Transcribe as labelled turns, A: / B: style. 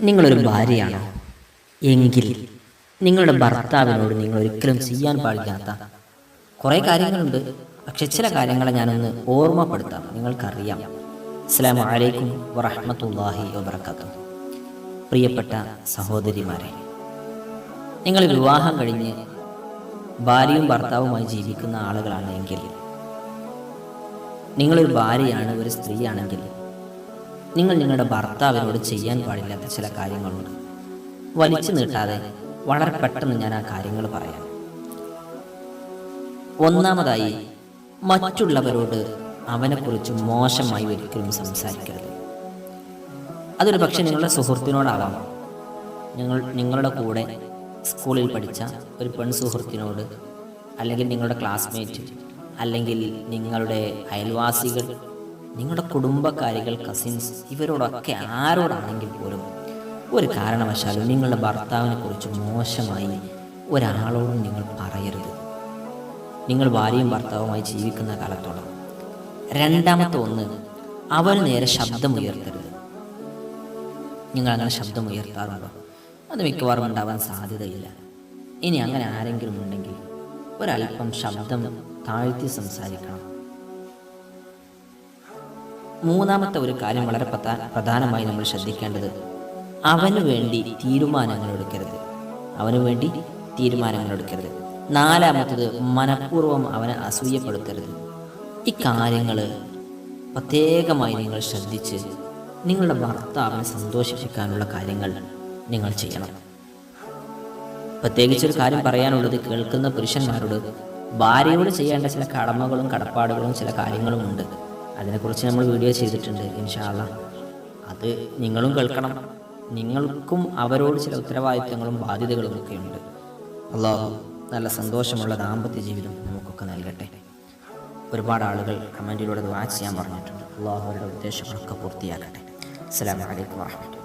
A: നിങ്ങളൊരു ഭാര്യയാണോ? എങ്കിൽ നിങ്ങളുടെ ഭർത്താവിനോട് നിങ്ങൾ ഒരിക്കലും ചെയ്യാൻ പാടില്ലാത്ത കുറേ കാര്യങ്ങളുണ്ട്. പക്ഷെ ചില കാര്യങ്ങളെ ഞാനൊന്ന് ഓർമ്മപ്പെടുത്താം. നിങ്ങൾക്കറിയാം. അസ്സാം വലൈക്കും വറഹമത്തല്ലാഹി വബർക്കാത്തു പ്രിയപ്പെട്ട സഹോദരിമാരെ നിങ്ങൾ വിവാഹം കഴിഞ്ഞ് ഭാര്യയും ഭർത്താവുമായി ജീവിക്കുന്ന ആളുകളാണെങ്കിൽ നിങ്ങളൊരു ഭാര്യയാണ് ഒരു സ്ത്രീയാണെങ്കിൽ നിങ്ങൾ നിങ്ങളുടെ ഭർത്താവിനോട് ചെയ്യാൻ പാടില്ലാത്ത ചില കാര്യങ്ങളുണ്ട്. വലിച്ചു നീട്ടാതെ വളരെ പെട്ടെന്ന് ഞാൻ ആ കാര്യങ്ങൾ പറയാം. ഒന്നാമതായി മറ്റുള്ളവരോട് അവനെക്കുറിച്ച് മോശമായി ഒരിക്കലും സംസാരിക്കരുത്. അതൊരു പക്ഷെ നിങ്ങളുടെ സുഹൃത്തിനോടാവാം. നിങ്ങൾ നിങ്ങളുടെ കൂടെ സ്കൂളിൽ പഠിച്ച ഒരു പെൺ സുഹൃത്തിനോട് അല്ലെങ്കിൽ നിങ്ങളുടെ ക്ലാസ്മേറ്റ് അല്ലെങ്കിൽ നിങ്ങളുടെ അയൽവാസികൾ നിങ്ങളുടെ കുടുംബക്കാരികൾ കസിൻസ് ഇവരോടൊക്കെ ആരോടാണെങ്കിൽ പോലും ഒരു കാരണവശാലും നിങ്ങളുടെ ഭർത്താവിനെ കുറിച്ച് മോശമായി ഒരാളോടും നിങ്ങൾ പറയരുത്. നിങ്ങൾ ഭാര്യയും ഭർത്താവുമായി ജീവിക്കുന്ന കാലത്തോളം രണ്ടാമത്തെ ഒന്ന് അവന് നേരെ ശബ്ദമുയർത്തരുത്. നിങ്ങൾ അങ്ങനെ ശബ്ദമുയർത്താറുണ്ടോ? അത് മിക്കവാറും ഉണ്ടാവാൻ സാധ്യതയില്ല. ഇനി അങ്ങനെ ആരെങ്കിലും ഉണ്ടെങ്കിൽ ഒരല്പം ശബ്ദം താഴ്ത്തി സംസാരിക്കണം. മൂന്നാമത്തെ ഒരു കാര്യം വളരെ പ്രധാ- പ്രധാനമായി നമ്മൾ ശ്രദ്ധിക്കേണ്ടത് അവന് വേണ്ടി തീരുമാനങ്ങൾ എടുക്കരുത്. അവന് വേണ്ടി തീരുമാനങ്ങൾ എടുക്കരുത്. നാലാമത്തത് മനഃപൂർവം അവനെ അസൂയപ്പെടുത്തരുത്. ഈ കാര്യങ്ങൾ പ്രത്യേകമായി നിങ്ങൾ ശ്രദ്ധിച്ച് നിങ്ങളുടെ ഭർത്താവിനെ സന്തോഷിപ്പിക്കാനുള്ള കാര്യങ്ങൾ നിങ്ങൾ ചെയ്യണം. പ്രത്യേകിച്ചൊരു കാര്യം പറയാനുള്ളത് കേൾക്കുന്ന പുരുഷന്മാരോട് ഭാര്യയോട് ചെയ്യേണ്ട ചില കടമകളും കടപ്പാടുകളും ചില കാര്യങ്ങളും ഉണ്ട് അതിനെക്കുറിച്ച് നമ്മൾ വീഡിയോ ചെയ്തിട്ടുണ്ട് ഇൻഷാല്ല അത് നിങ്ങളും കേൾക്കണം. നിങ്ങൾക്കും അവരോട് ചില ഉത്തരവാദിത്തങ്ങളും ബാധ്യതകളും ഒക്കെ ഉണ്ട്. അള്ളാഹു നല്ല സന്തോഷമുള്ള ദാമ്പത്യ ജീവിതം നമുക്കൊക്കെ നൽകട്ടെ. ഒരുപാട് ആളുകൾ കമന്റിലൂടെ വാച്ച് ചെയ്യാൻ പറഞ്ഞിട്ടുണ്ട്. അള്ളാഹു അവരുടെ ഉദ്ദേശങ്ങളൊക്കെ പൂർത്തിയാക്കട്ടെ. അസ്സാം അലൈക്കും വാഹമത്തുള്ള